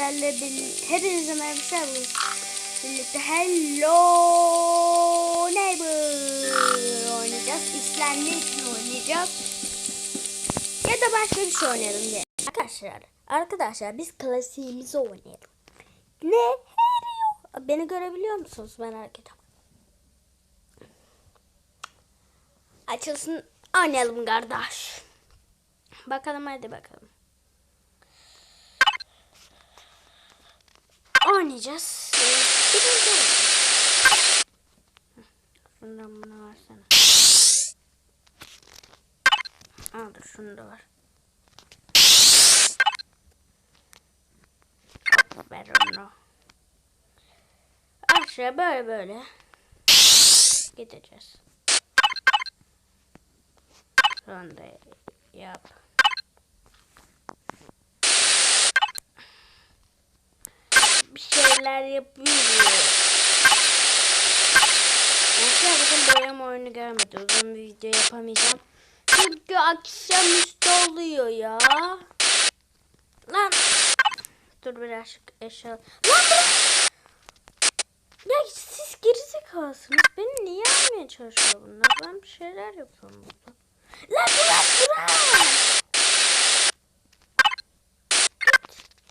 sizlerle birlikte hepinize merhaba birlikte Hello Neighbor oynayacağız. İstendiği için oynayacağız. Ya da başka bir şey oynayalım diye. Arkadaşlar, arkadaşlar biz klasiğimizi oynayalım. Ne? Hero. Beni görebiliyor musunuz? Ben hareket Açılsın oynayalım kardeş. Bakalım hadi bakalım. Oynayacağız. Ee, Birinci oyun. Şundan bana versene. Aa dur şunu da var. Ver onu. Aşağı böyle böyle. Gideceğiz. Sonra yap. Bir şeyler yapıyor. Arkadaşlar bugün boyama oyunu gelmedi. Uzun bir video yapamayacağım. Çünkü akşamüstü oluyor ya. Lan. Dur birazcık eşya. Lan. Ya siz gerizekalısınız. Beni niye almaya çalışıyor bunlar? Ben bir şeyler yapıyorum burada. Lan bırak bırak.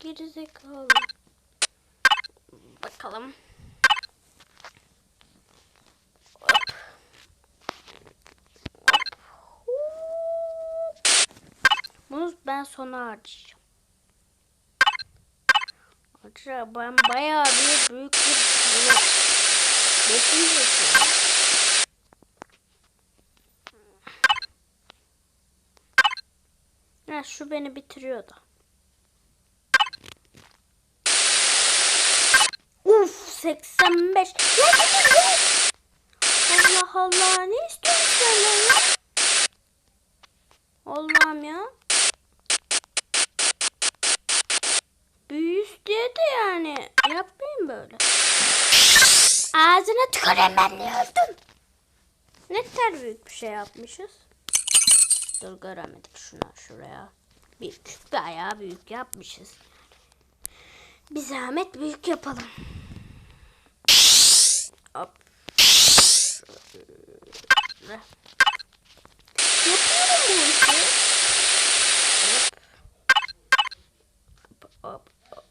Gerizekalı. Bakalım. Bunu ben sona harcayacağım. Arkadaşlar ben bayağı bir büyük bir blok. Şey. Ha, şu beni bitiriyor da. Uf 85. Ya gidin ya. Allah Allah ne istiyorsun sen ya? Allah'ım ya. Büyü istedi yani. Yapmayın böyle. Ağzına tüküreyim ben ne öldüm. Ne kadar büyük bir şey yapmışız. Dur göremedik şuna şuraya. Büyük. Bayağı büyük yapmışız. Bir zahmet büyük yapalım. Hop. Yapıyorum bu işi. Hop. Hop hop.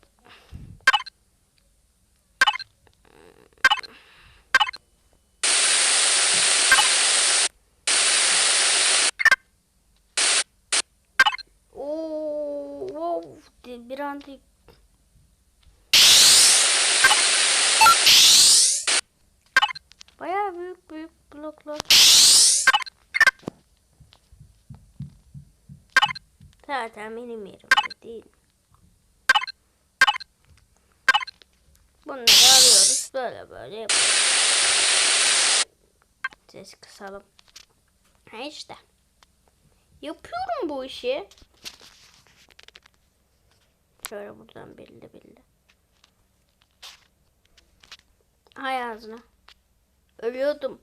Oo, wow Bayağı büyük büyük bloklar. Zaten benim yerimde değil. Bunları alıyoruz. Böyle böyle yapıyoruz. Ses kısalım. Ha işte. Yapıyorum bu işi. Şöyle buradan belli belli. Hay ağzına. Ölüyordum.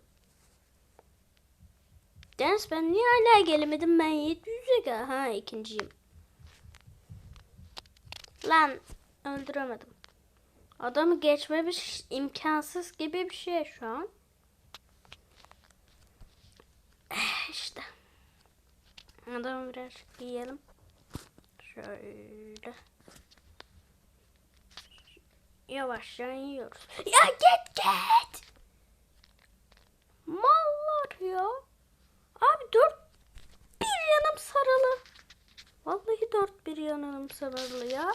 Deniz ben niye hala gelemedim? Ben 700'e gel. Ha ikinciyim. Lan öldüremedim. Adamı geçme bir imkansız gibi bir şey şu an. Eh, İşte. Adamı birazcık yiyelim. Şöyle. Yavaşça yiyoruz. Ya git git. Mallar ya. Abi dört bir yanım sarılı. Vallahi dört bir yanım sarılı ya.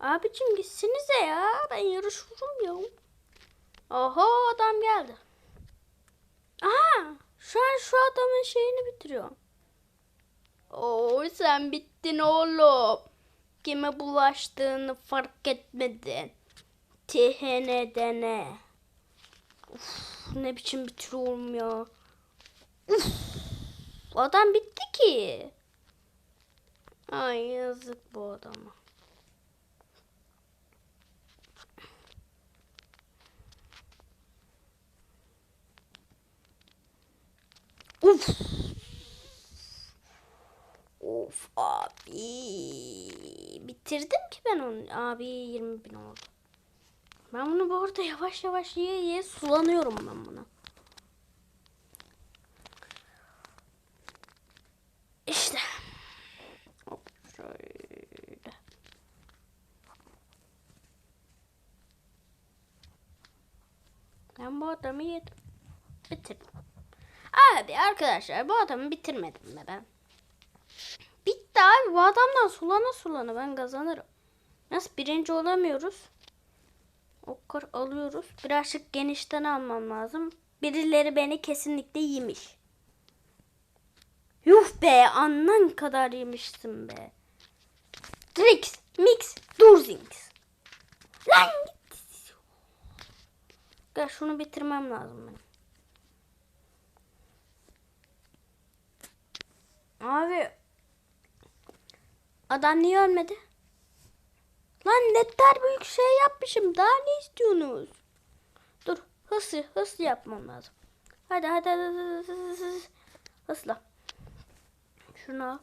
Abicim gitsinize ya. Ben yarışırım ya. Oho adam geldi. Aha şu an şu adamın şeyini bitiriyorum. Oo sen bittin oğlum. Kime bulaştığını fark etmedin. THN'dene. Uf, ne biçim bitiriyorum ya. Uf, adam bitti ki. Ay yazık bu adama. Uf. Of abi. Bitir bitirdim ki ben onu. Abi 20 bin oldu. Ben bunu bu arada yavaş yavaş yiye yiye sulanıyorum ben buna. İşte. Hop şöyle. Ben bu adamı yedim. Bitirdim. Abi arkadaşlar bu adamı bitirmedim mi ben? Bitti abi bu adamdan sulana sulana ben kazanırım. Nasıl birinci olamıyoruz? Okar alıyoruz. Birazcık genişten almam lazım. Birileri beni kesinlikle yemiş. Yuh be annen kadar yemişsin be. Trix, mix, durzings. Lan. Gel şunu bitirmem lazım benim. Abi adam niye ölmedi? Lan ne kadar büyük şey yapmışım. Daha ne istiyorsunuz? Dur hızlı hızlı yapmam lazım. Hadi hadi hadi, hadi, hızlı. Şunu al.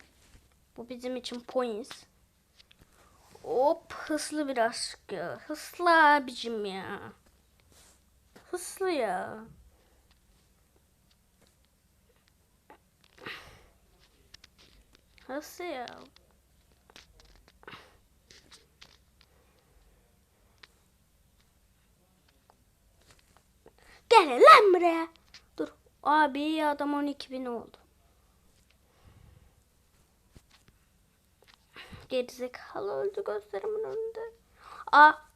Bu bizim için points. Hop hızlı biraz. Hızlı abicim ya. Hızlı ya. Hızlı ya. Gel lan buraya. Dur. Abi adam 12 bin oldu. Gerizekalı öldü gözlerimin önünde. Aa.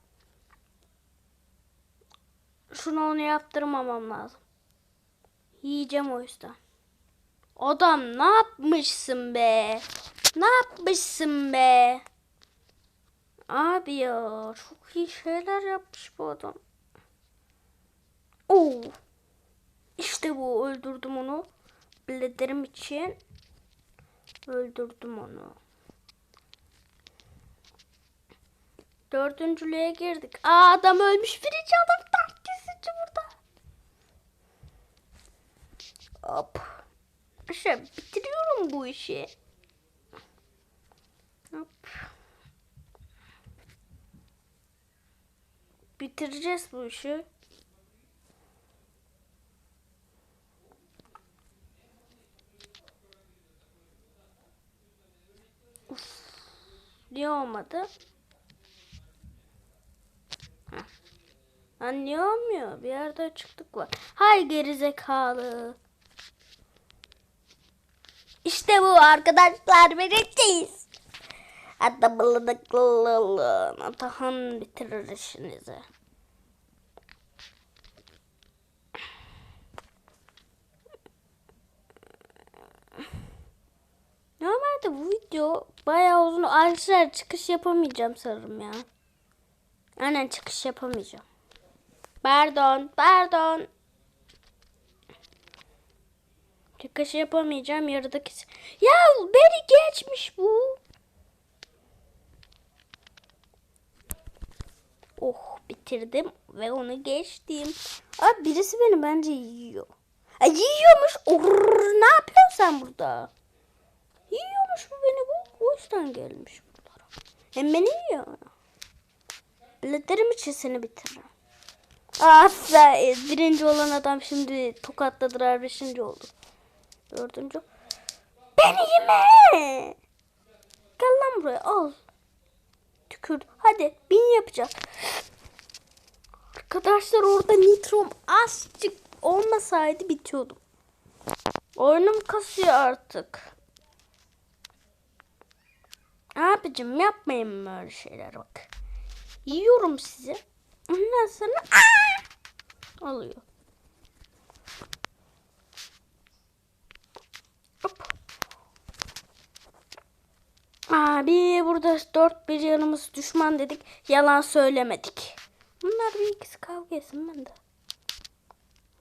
Şunu onu yaptırmamam lazım. Yiyeceğim o yüzden. Adam ne yapmışsın be? Ne yapmışsın be? Abi ya çok iyi şeyler yapmış bu adam. Oo. İşte bu öldürdüm onu. Bildirim için öldürdüm onu. Dördüncülüğe girdik. Aa adam ölmüş. Birinci adam taklitçi burada. Hop. İşte bitiriyorum bu işi. Hop. Bitireceğiz bu işi. Uf. Niye olmadı? Lan niye olmuyor? Bir yerde açıklık var. Hay gerizekalı. İşte bu arkadaşlar birlikteyiz. Hatta bılıdıklılığın Atahan bitirir işinizi. Normalde bu video bayağı uzun. Arkadaşlar çıkış yapamayacağım sanırım ya. Aynen çıkış yapamayacağım. Pardon, pardon. Çıkış yapamayacağım yarıdaki. Ya beni geçmiş bu. Oh bitirdim ve onu geçtim. Abi birisi beni bence yiyor. Ha, yiyormuş. Orr, ne yapıyorsun sen burada? Yiyormuş bu beni bu. O yüzden gelmiş buralara. Hem beni yiyor. Bileklerim için seni bitiririm. Aferin. Birinci olan adam şimdi tokatladılar. Beşinci oldu. Dördüncü. Beni yeme. Gel lan buraya al. Tükürdü. Hadi bin yapacağız. Arkadaşlar orada nitrom azıcık olmasaydı bitiyordum. Oyunum kasıyor artık. Abicim yapmayın böyle şeyler bak. Yiyorum sizi. Ondan sonra Aa! alıyor. Hop. Abi burada dört bir yanımız düşman dedik. Yalan söylemedik. Bunlar bir ikisi kavga etsin ben de.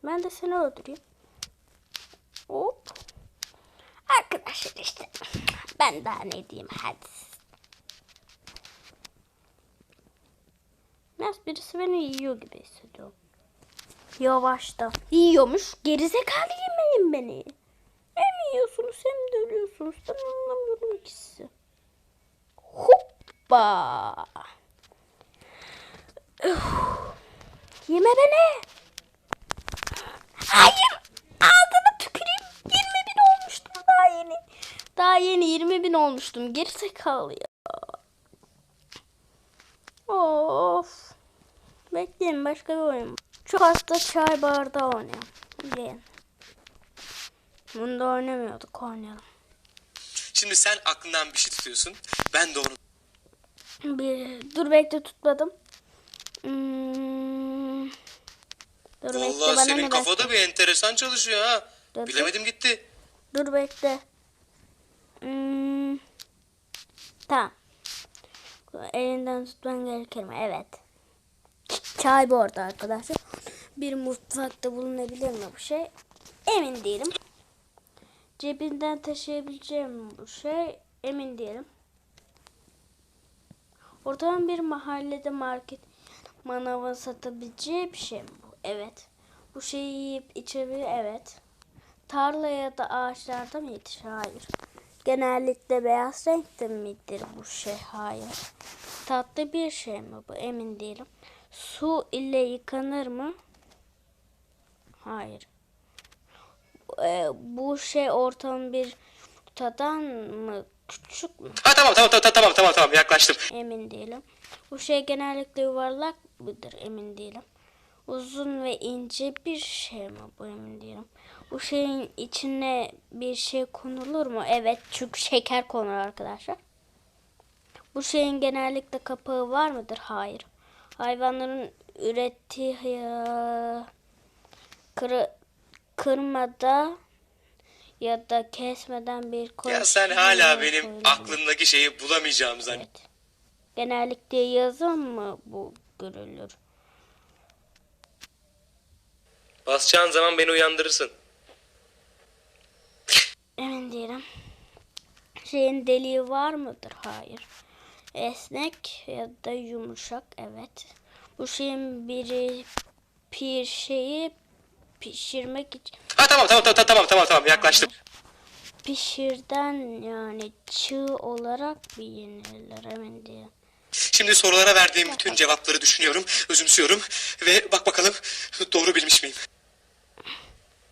Ben de seni öldüreyim. Hop. Arkadaşlar işte. Ben daha ne diyeyim hadi. Biraz birisi beni yiyor gibi hissediyorum. Yavaşta. Yiyormuş. Gerizekalı yemeyin beni. Hem yiyorsunuz hem de ölüyorsunuz. Ben anlamıyorum ikisi. Hop. Hoppa. Üf. Yeme beni. Hayır. Ağzına tüküreyim. 20 bin olmuştum daha yeni. Daha yeni 20 bin olmuştum. Gerizekalı ya. Of. Bekleyin başka bir oyun. Çok hasta çay bardağı oynayalım. Gelin. Bunda oynamıyorduk oynayalım. Şimdi sen aklından bir şey tutuyorsun. Ben de onu Bir, dur bekle tutmadım. Hmm. Dur bekle Vallahi senin kafada bir enteresan çalışıyor ha. Dur, Bilemedim gitti. Dur bekle. Hmm. Tamam. Elinden tutman gerekir mi? Evet. Çay bu arada arkadaşlar. Bir mutfakta bulunabilir mi bu şey? Emin değilim. Cebinden taşıyabileceğim bu şey? Emin değilim. Ortalama bir mahallede market manava satabileceği bir şey mi bu? Evet. Bu şeyi yiyip içebilir? Evet. Tarla ya da ağaçlarda mı yetişir? Hayır. Genellikle beyaz renkte midir bu şey? Hayır. Tatlı bir şey mi bu? Emin değilim. Su ile yıkanır mı? Hayır. Ee, bu şey ortam bir tadan mı? Küçük mü? Ha tamam tamam tamam tamam tamam tamam yaklaştım. Emin değilim. Bu şey genellikle yuvarlak mıdır? Emin değilim. Uzun ve ince bir şey mi bu? Emin değilim. Bu şeyin içine bir şey konulur mu? Evet çünkü şeker konur arkadaşlar. Bu şeyin genellikle kapağı var mıdır? Hayır. Hayvanların ürettiği ya, kırı, kırmada ya da kesmeden bir koy. Ya sen hala benim mu? aklımdaki şeyi bulamayacağım zannet. Evet. Genellikle yazın mı bu görülür? Basacağın zaman beni uyandırırsın. Emin değilim. Şeyin deliği var mıdır? Hayır. Esnek ya da yumuşak evet. Bu şeyin biri bir şeyi pişirmek için Ha tamam tamam tamam tamam tamam tamam yaklaştım. pişirden yani çığ olarak bilinirler emin değilim. Şimdi sorulara verdiğim bütün cevapları düşünüyorum, özümsüyorum ve bak bakalım doğru bilmiş miyim?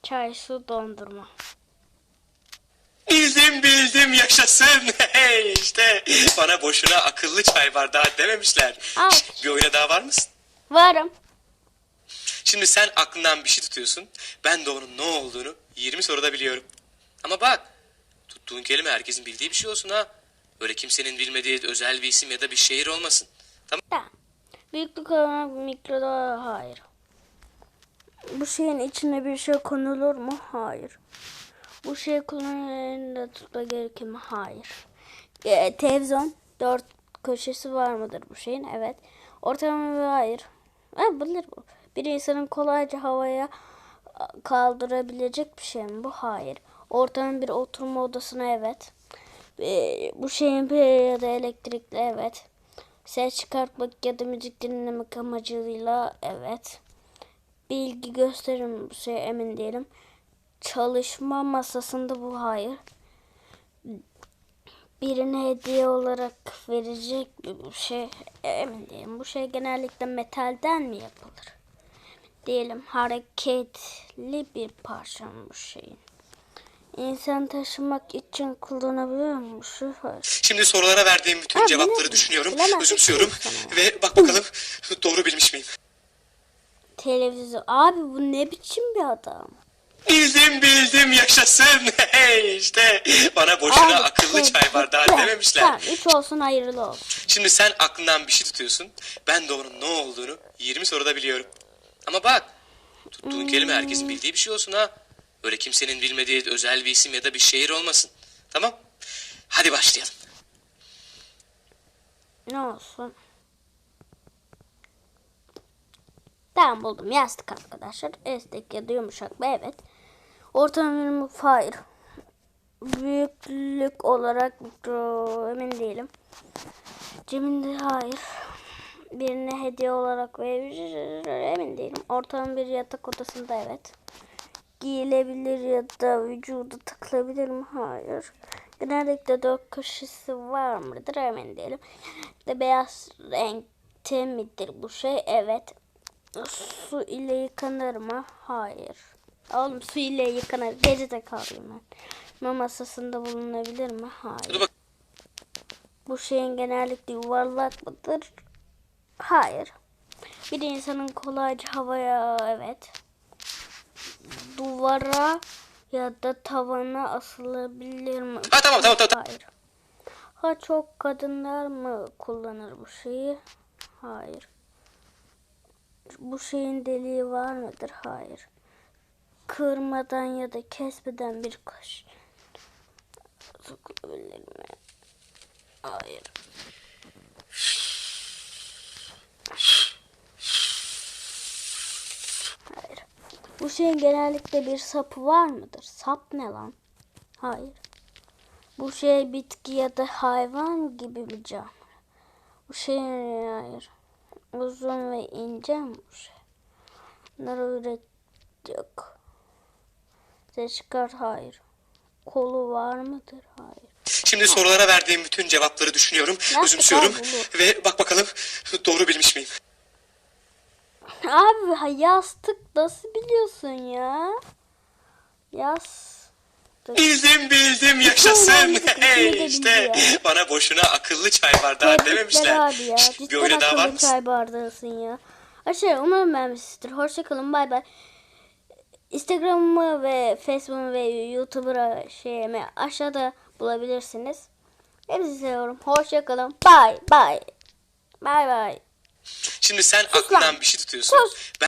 Çay, su, dondurma. Bildim bildim yaşasın. Hey işte bana boşuna akıllı çay bardağı dememişler. Al. Bir oyuna daha var mısın? Varım. Şimdi sen aklından bir şey tutuyorsun. Ben de onun ne olduğunu 20 soruda biliyorum. Ama bak tuttuğun kelime herkesin bildiği bir şey olsun ha. Öyle kimsenin bilmediği özel bir isim ya da bir şehir olmasın. Tamam. Tamam. Büyüklük olarak mikroda hayır. Bu şeyin içine bir şey konulur mu? Hayır. Bu şey kullanılırında tutma gerekir mi? Hayır. Ee, televizyon dört köşesi var mıdır bu şeyin? Evet. Ortalama bir hayır. Ha, bilir bu. Bir insanın kolayca havaya kaldırabilecek bir şey mi bu? Hayır. Ortalama bir oturma odasına evet. Ee, bu şeyin bir ya da elektrikli evet. Ses çıkartmak ya da müzik dinlemek amacıyla evet. Bilgi gösterim bu şey emin değilim. Çalışma masasında bu hayır. Birine hediye olarak verecek bir bu şey emin değilim. Bu şey genellikle metalden mi yapılır? Diyelim hareketli bir parça mı bu şeyin? İnsan taşımak için kullanabiliyor mu? Şu hayır. Şimdi sorulara verdiğim bütün Ha, cevapları bilemem. düşünüyorum, Bilemem. özümsüyorum ve bak bakalım doğru bilmiş miyim? Televizyon. Abi bu ne biçim bir adam? Bildim bildim yaşasın. İşte bana boşuna Abi, akıllı şey, çay bardağı tamam, dememişler. Tamam 3 olsun hayırlı olsun. Şimdi sen aklından bir şey tutuyorsun. Ben de onun ne olduğunu 20 soruda biliyorum. Ama bak tuttuğun kelime herkesin bildiği bir şey olsun ha. Öyle kimsenin bilmediği özel bir isim ya da bir şehir olmasın. Tamam? Hadi başlayalım. Ne olsun? Tamam buldum. Yastık arkadaşlar. Esnek ya da yumuşak bir evet. Bir mutfağı hayır. Büyüklük olarak mikro emin değilim. Cebinde hayır. Birine hediye olarak verebilir emin değilim. Ortalama bir yatak odasında evet. Giyilebilir ya da vücuda takılabilir mi? Hayır. Genellikle dört köşesi var mıdır emin değilim. İşte beyaz renkte midir bu şey? Evet. Su ile yıkanır mı? Hayır. Oğlum su ile yıkanır. Gece de kalayım ben. Mama masasında bulunabilir mi? Hayır. Bu şeyin genellikle yuvarlak mıdır? Hayır. Bir insanın kolayca havaya evet. Duvara ya da tavana asılabilir mi? Ha tamam tamam tamam. Hayır. Ha çok kadınlar mı kullanır bu şeyi? Hayır. Bu şeyin deliği var mıdır? Hayır. Kırmadan ya da kesmeden bir kaş sokulabilir mi? Hayır. Hayır. Bu şeyin genellikle bir sapı var mıdır? Sap ne lan? Hayır. Bu şey bitki ya da hayvan gibi bir canlı. Bu şey hayır. Uzun ve ince mi bu şey? Bunları üret çıkar hayır. Kolu var mıdır? Hayır. Şimdi sorulara verdiğim bütün cevapları düşünüyorum, Nasıl özümsüyorum kaldı ve bak bakalım doğru bilmiş miyim? Abi ha, yastık nasıl biliyorsun ya? Yastık. Bildim bildim yaşasın. Hey işte bana boşuna akıllı çay bardağı Tebrikler dememişler. abi ya. Bir öyle daha var akıllı mısın? çay bardağısın ya. Aşağı umarım beğenmişsinizdir. Hoşçakalın bay bay. Instagram'ımı ve Facebook'umu ve YouTuber'a şeyimi aşağıda bulabilirsiniz. Hepinizi seviyorum. Hoşçakalın. Bay bay. Bay bay. Şimdi sen lan. aklından bir şey tutuyorsun. Sus. Ben